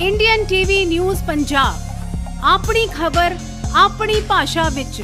Indian TV news Punjab ਆਪਣੀ ਖਬਰ, ਆਪਣੀ ਭਾਸ਼ਾ ਵਿੱਚ।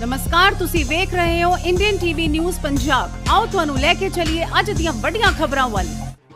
ਨਮਸਕਾਰ, ਤੁਸੀਂ ਵੇਖ ਰਹੇ ਹੋ ਇੰਡੀਅਨ ਟੀਵੀ ਨਿਊਜ਼ ਪੰਜਾਬ ਆਓ ਤੁਹਾਨੂੰ ਲੈ ਕੇ ਚੱਲੀਏ ਅੱਜ ਦੀਆਂ ਵੱਡੀਆਂ ਖਬਰਾਂ ਵੱਲ।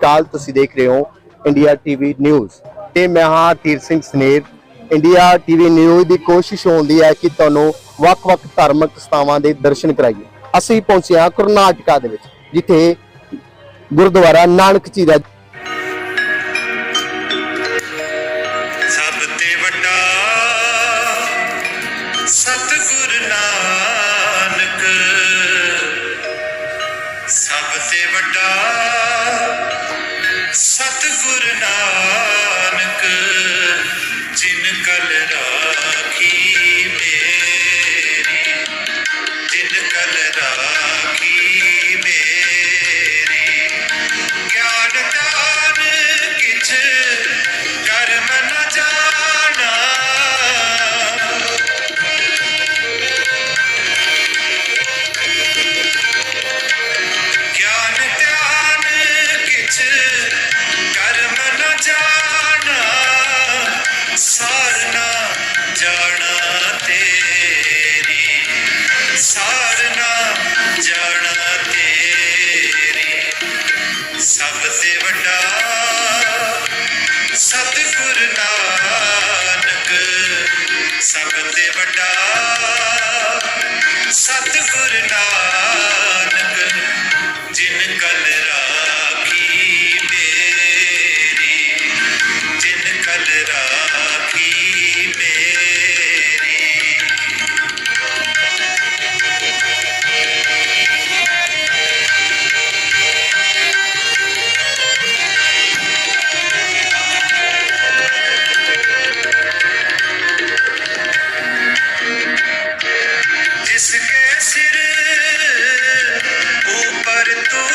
ਕਾਲ ਤੁਸੀਂ ਦੇਖ ਰਹੇ ਹੋ ਇੰਡੀਆ ਟੀਵੀ ਨਿਊਜ਼ ਤੇ ਮੈਂ ਹਾਂ Teer Singh Saner. India TV news ਦੀ ਕੋਸ਼ਿਸ਼ ਹੁੰਦੀ ਹੈ ਕਿ ਤੁਹਾਨੂੰ ਵੱਖ-ਵੱਖ ਧਾਰਮਿਕ ਸਥਾਨਾਂ ਦੇ ਦਰਸ਼ਨ ਕਰਾਈਏ। ਅਸੀਂ ਪਹੁੰਚੇ ਹਾਂ ਕਰਨਾਟਕਾ ਦੇ ਵਿੱਚ, ਜਿੱਥੇ ਗੁਰਦੁਆਰਾ ਨਾਨਕ ਜੀ ਦਾ ਸਤਿਗੁਰ ਨਾਨਕ ਸਭ ਤੇ ਵੱਡਾ ਸਤਿਗੁਰ ਨਾਨਕ ਜਿਨ ਕਲ ਰਾ ਸਭ ਤੇ ਵੱਡਾ ਸਤਿਗੁਰ ਨਾਨਕ ਸਭ ਤੇ ਵੱਡਾ ਸਤਿਗੁਰ ਨਾਨਕ।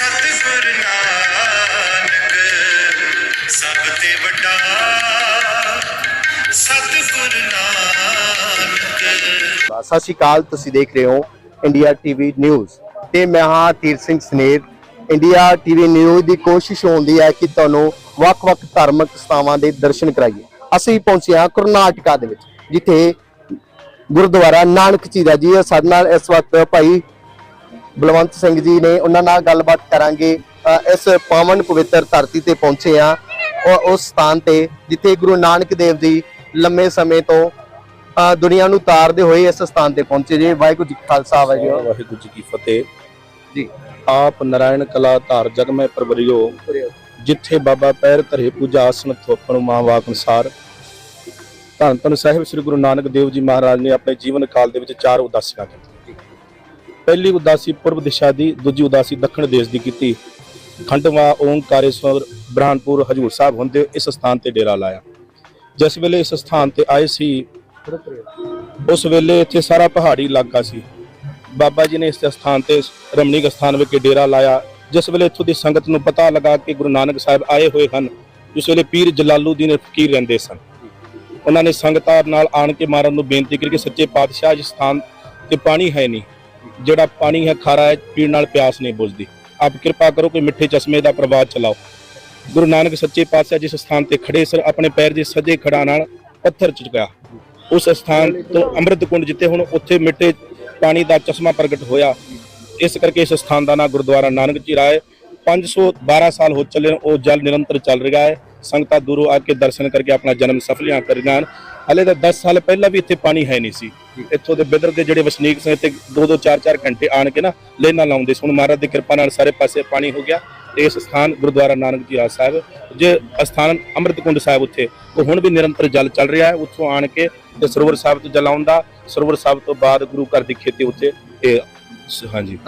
ਸਤਿਗੁਰ ਨਾਨਕ, ਸਭ ਤੇ ਵੱਡਾ ਸਤਿਗੁਰ ਨਾਨਕ। ਸਤਿ ਸ਼੍ਰੀ ਅਕਾਲ, ਤੁਸੀਂ ਦੇਖ ਰਹੇ ਹੋ ਇੰਡੀਆ ਟੀਵੀ ਨਿਊਜ਼। ਤੇ ਮੈਂ ਹਾਂ Teer Singh Saner. India TV news ਦੀ ਕੋਸ਼ਿਸ਼ ਹੁੰਦੀ ਹੈ ਕਿ ਤੁਹਾਨੂੰ ਵੱਖ-ਵੱਖ ਧਾਰਮਿਕ ਸਥਾਵਾਂ ਦੇ ਦਰਸ਼ਨ ਕਰਾਈਏ। ਅਸੀਂ ਪਹੁੰਚੇ ਹਾਂ ਕਰਨਾਟਕਾ ਦੇ ਵਿੱਚ, ਜਿੱਥੇ ਗੁਰਦੁਆਰਾ ਨਾਨਕ ਚੀਰਾ ਜੀ, ਸਾਡੇ ਨਾਲ ਇਸ ਵਕਤ ਭਾਈ ਬਲਵੰਤ ਸਿੰਘ ਜੀ ਨੇ ਉਹਨਾਂ ਨਾਲ ਗੱਲਬਾਤ ਕਰਾਂਗੇ। ਇਸ ਪਾਵਨ ਪਵਿੱਤਰ ਧਰਤੀ ਤੇ ਪਹੁੰਚੇ ਆ ਉਸ ਸਥਾਨ ਤੇ ਜਿੱਥੇ ਗੁਰੂ ਨਾਨਕ ਦੇਵ ਜੀ ਲੰਮੇ ਸਮੇਂ ਤੋਂ ਦੁਨੀਆ ਨੂੰ ਤਾਰਦੇ ਹੋਏ ਇਸ ਸਥਾਨ ਤੇ ਪਹੁੰਚੇ ਜੀ। ਵਾਹਿਗੁਰੂ ਜੀ ਖਾਲਸਾ ਵਾਹਿਗੁਰੂ ਜੀ ਵਾਹਿਗੁਰੂ ਜੀ ਕੀ ਫਤਿਹ। ਜੀ। ਆਪ ਨਾਰਾਇਣ ਕਲਾ ਧਾਰ ਜਗ ਮੈਂ ਪ੍ਰਵਰਿਓ ਜਿੱਥੇ ਬਾਬਾ ਪੈਰ ਧਰੇ ਪੂਜਾ ਆਸਨ ਥੋਪਣ ਮਾਂ ਵਾਕ ਅਨੁਸਾਰ। ਧੰਨ ਧੰਨ ਸਾਹਿਬ ਸ੍ਰੀ ਗੁਰੂ ਨਾਨਕ ਦੇਵ ਜੀ ਮਹਾਰਾਜ ਨੇ ਆਪਣੇ ਜੀਵਨ ਕਾਲ ਦੇ ਵਿੱਚ ਚਾਰ ਉਦਾਸੀਆਂ ਕੀਤੀਆਂ। ਪਹਿਲੀ ਉਦਾਸੀ ਪੂਰਬ ਦਿਸ਼ਾ ਦੀ, ਦੂਜੀ ਉਦਾਸੀ ਦੱਖਣ ਦੇਸ਼ ਦੀ ਕੀਤੀ। ਖੰਡਵਾ, ਓੰਕਾਰੇਸ਼ਵਰ ਬ੍ਰਹਨਪੁਰ ਹਜੂਰ ਸਾਹਿਬ ਹੁੰਦੇ ਇਸ ਸਥਾਨ ਤੇ ਡੇਰਾ ਲਾਇਆ। ਜਿਸ ਵੇਲੇ ਇਸ ਸਥਾਨ ਤੇ ਆਏ ਸੀ, ਉਸ ਵੇਲੇ ਇੱਥੇ ਸਾਰਾ ਪਹਾੜੀ ਇਲਾਕਾ ਸੀ। ਬਾਬਾ ਜੀ ਨੇ ਇਸ ਸਥਾਨ ਤੇ ਰਮਣੀਕ ਸਥਾਨ ਵਿਖੇ ਡੇਰਾ ਲਾਇਆ, ਜਿਸ ਵੇਲੇ ਇੱਥੋਂ ਦੀ ਸੰਗਤ ਨੂੰ ਪਤਾ ਲੱਗਾ ਕਿ ਗੁਰੂ ਨਾਨਕ ਸਾਹਿਬ ਆਏ ਹੋਏ ਹਨ, ਉਸ ਵੇਲੇ ਪੀਰ ਜਲਾਲੂਦੀਨ ਫਕੀਰ ਰਹਿੰਦੇ ਸਨ। ਉਹਨਾਂ ਨੇ ਸੰਗਤਾਂ ਨਾਲ ਆਣ ਕੇ ਮਾਰਨ ਨੂੰ ਬੇਨਤੀ ਕੀਤੀ ਕਿ ਸੱਚੇ ਪਾਤਸ਼ਾਹ ਜਿਸ ਸਥਾਨ ਤੇ ਪਾਣੀ ਹੈ ਨਹੀਂ। ਜਿਹੜਾ ਪਾਣੀ ਹੈ ਖਾਰਾ ਹੈ, ਪੀਣ ਨਾਲ ਪਿਆਸ ਨਹੀਂ ਬੁਝਦੀ। ਆਪ ਕਿਰਪਾ ਕਰੋ ਕੋਈ ਮਿੱਠੇ ਚਸ਼ਮੇ ਦਾ ਪ੍ਰਵਾਹ ਚਲਾਓ। ਗੁਰੂ ਨਾਨਕ ਸੱਚੇ ਪਾਤਸ਼ਾਹ ਜਿਸ ਸਥਾਨ ਤੇ ਖੜੇ ਸਰ ਆਪਣੇ ਪੈਰ ਦੇ ਸੱਜੇ ਖੜਾ ਨਾਲ ਪੱਥਰ ਚੁਕਾਇਆ ਉਸ ਸਥਾਨ ਤੋਂ ਅੰਮ੍ਰਿਤ ਕੁੰਡ ਜਿੱਥੇ ਹੁਣ ਉੱਥੇ ਮਿੱਠੇ ਪਾਣੀ ਦਾ ਚਸ਼ਮਾ ਪ੍ਰਗਟ ਹੋਇਆ। ਇਸ ਕਰਕੇ ਇਸ ਸਥਾਨ ਦਾ ਨਾਮ ਗੁਰਦੁਆਰਾ ਨਾਨਕ ਝੀਰਾ ਹੈ 512 ਸਾਲ ਹੋ ਚੱਲੇ ਉਹ ਜਲ ਨਿਰੰਤਰ ਚੱਲ ਰਿਹਾ ਹੈ। ਸੰਗਤਾਂ ਦੂਰੋਂ ਆ ਕੇ ਦਰਸ਼ਨ ਕਰਕੇ ਆਪਣਾ ਜਨਮ ਸਫਲੀਆਂ ਕਰ ਰਹੀਆਂ ਹਨ ਹਲੇ ਤਾਂ 10 ਸਾਲ ਪਹਿਲਾਂ ਵੀ ਇੱਥੇ ਪਾਣੀ ਹੈ ਨਹੀਂ ਸੀ। ਇੱਥੋਂ ਦੇ ਬਿਦਰ ਦੇ ਜਿਹੜੇ ਵਸਨੀਕ ਸੀ ਇੱਥੇ 2-2 4-4 ਘੰਟੇ ਆਣ ਕੇ ਨਾ ਲੈਣਾ ਲਾਉਂਦੇ ਸੀ। ਹੁਣ ਮਹਾਰਾਜ ਦੀ ਕਿਰਪਾ ਨਾਲ ਸਾਰੇ ਪਾਸੇ ਪਾਣੀ ਹੋ ਗਿਆ। ਤੇ ਇਸ ਸਥਾਨ ਗੁਰਦੁਆਰਾ ਨਾਨਕ ਜੀ ਝੀਰਾ ਸਾਹਿਬ, ਜੇ ਅਸਥਾਨ ਅੰਮ੍ਰਿਤ ਕੁੰਡ ਸਾਹਿਬ ਉੱਥੇ, ਉਹ ਹੁਣ ਵੀ ਨਿਰੰਤਰ ਜਲ ਚੱਲ ਰਿਹਾ ਹੈ। ਉੱਥੋਂ ਆਣ ਕੇ ਤੇ ਸਰੋਵਰ ਸਾਹਿਬ ਤੋਂ ਜਲ ਆਉਂਦਾ। ਸਰੋਵਰ ਸਾਹਿਬ ਤੋਂ ਬਾਅਦ ਗੁਰੂ ਘਰ ਦੀ ਖੇਤੀ ਉੱਥੇ, ਇਹ ਹਾਂਜੀ।